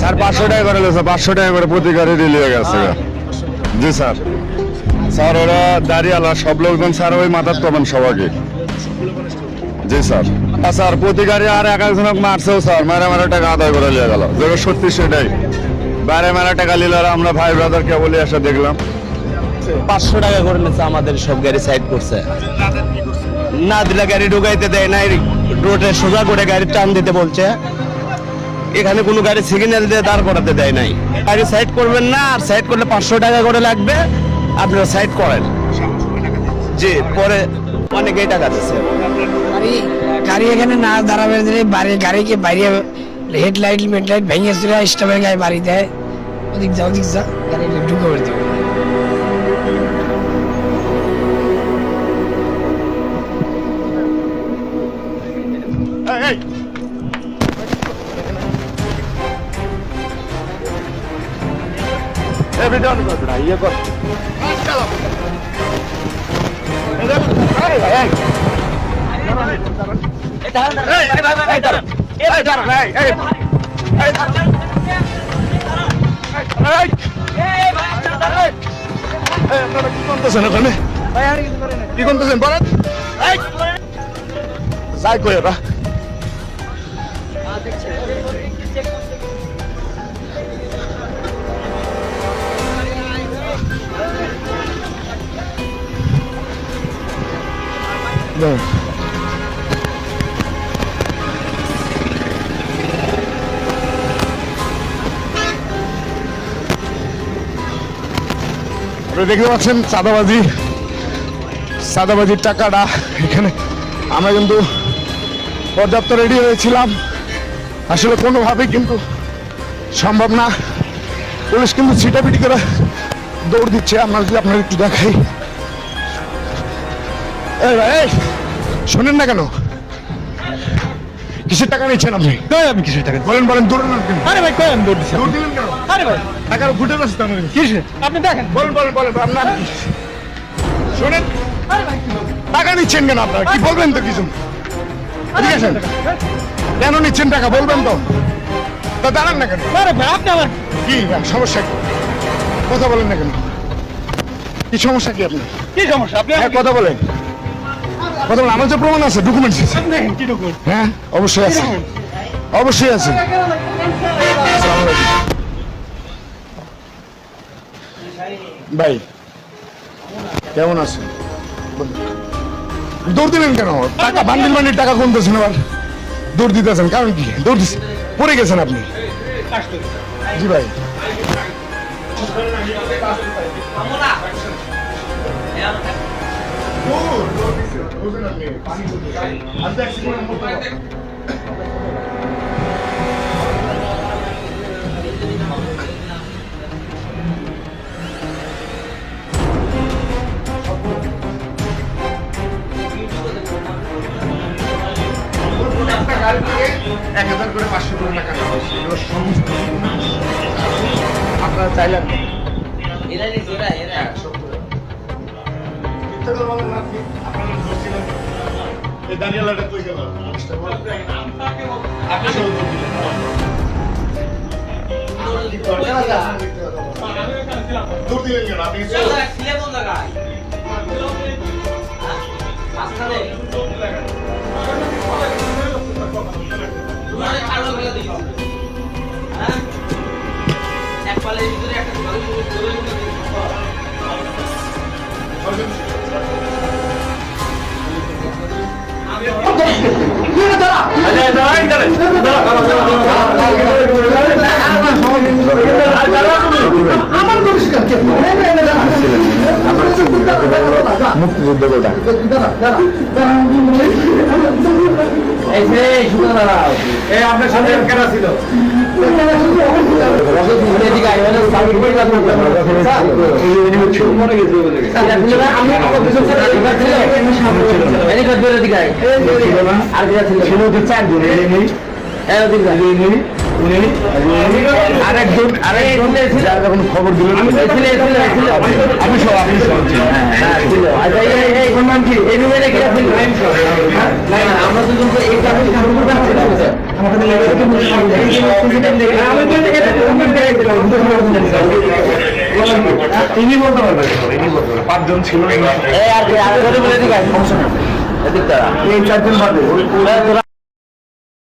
Sir পাঁচশো টাকা করে স্যার পাঁচশো টাকা করে প্রতি গাড়ি রিলিয়ে গেছে। জি স্যার। স্যার ওরা দাঁড়িয়ালা সব লোকজন স্যার ওই মাথার তবেন সবাইকে। জি স্যার। আর স্যার প্রতি গাড়ি আর এক একজনক মারছেও স্যার মারা মারা টাকা আদায় করে নিয়ে গেল। যেটা সত্যি সেটাই। বারে মারা টাকা নিলে আমরা ভাই ব্রাদারকে বলে এসে দেখলাম। পাঁচশো টাকা করে নিচ্ছে আমাদের সব গাড়ি সাইড করছে। না দিলে গাড়ি ঢুকাইতে দেয় না রোডে সোজা করে গাড়ি টান দিতে বলছে। এখানে কোনো গাড়ি সিগন্যাল দিয়ে দাঁড় করাতে দেয় নাই। গাড়ি সাইড করবেন না আর সাইড করলে পাঁচশো টাকা করে লাগবে আপনারা সাইড করেন। জি পরে অনেকেই টাকা দিচ্ছে। গাড়ি এখানে না দাঁড়াবে বাড়ি গাড়িকে বাইরে হেডলাইট মেডলাইট ভেঙে চলে স্টাফের গায়ে বাড়ি দেয় ওদিক যা ওদিক যা গাড়ি ঢুকে করে দেবে ইয়ে কর আপনারা কি করতেছেন ওখানে? কি করতেছেন? বলেন। যাই কই ওরা। দাও। আপনারা দেখতে পাচ্ছেন চাঁদাবাজি চাঁদাবাজির টাকাটা এখানে। আমরা কিন্তু পর্যাপ্ত রেডি হয়েছিলাম। আসলে কোনোভাবেই কিন্তু সম্ভব না। পুলিশ কিন্তু ছিটাপিটি করে দৌড় দিচ্ছে। আমরা যদি আপনার একটু দেখাই। এই শোনেন না কেন? কিসের টাকা নিচ্ছেন আপনি? কই আমি কিসের টাকা বলেন বলেন দৌড়েন আরে ভাই আমি দৌড় দিছি দৌড় দিলেন কেন? আরে ভাই। টাকার ফুটে যাচ্ছে তো কিসে? আপনি দেখেন। বলেন বলেন বলেন আপনার শোনেন। টাকা নিচ্ছেন কেন আপনারা? কি বলবেন তো কিছু? এদিকে আসেন। কেন নিচ্ছেন টাকা? বলবেন তো। তা দাঁড়ান না কেন? আপনি আমার কি? সমস্যা কি? কথা বলেন না কেন? কি সমস্যা কি আপনার? কি সমস্যা? আপনি হ্যাঁ কথা বলেন। কথা বলেন আমার যে প্রমাণ আছে ডকুমেন্টস আছে। হ্যাঁ অবশ্যই আছে। অবশ্যই আছে। আসসালামু আলাইকুম। ভাই, কেমন আছেন? দৌড় দিলেন কেন? টাকা, বান্ডিল বান্ডিল টাকা গুনতেছেন আবার দৌড় দিতেছেন, কারণ কি? দৌড় পড়ে গেছেন আপনি। জি ভাই। এক আপনি সহ দৌড় দিলেন। আছে, আপনি মিথ্যা কথা বলেন। দৌড় দিলেন কেন? আপনি কিছু- মুক্তিযুদ্ধ কোটা এই আপনার সাথে কেনা ছিল ছিল আরেকজন আরেকজন যার যখন খবর দিল আমি সব আপনি সব। এই এই কোন নাম কি? এই রুমে রেখে আমরা দুজন তো এই কাজে শুরু করতে আমাদের লেভেলে তো আমি তো এটা ইনি বলতে পারবেন ইনি বলতে পারবেন। পাঁচজন ছিল এই আর কি আর বলে দিই সমস্যা নেই। এদিক তারা এই চারজন বাদে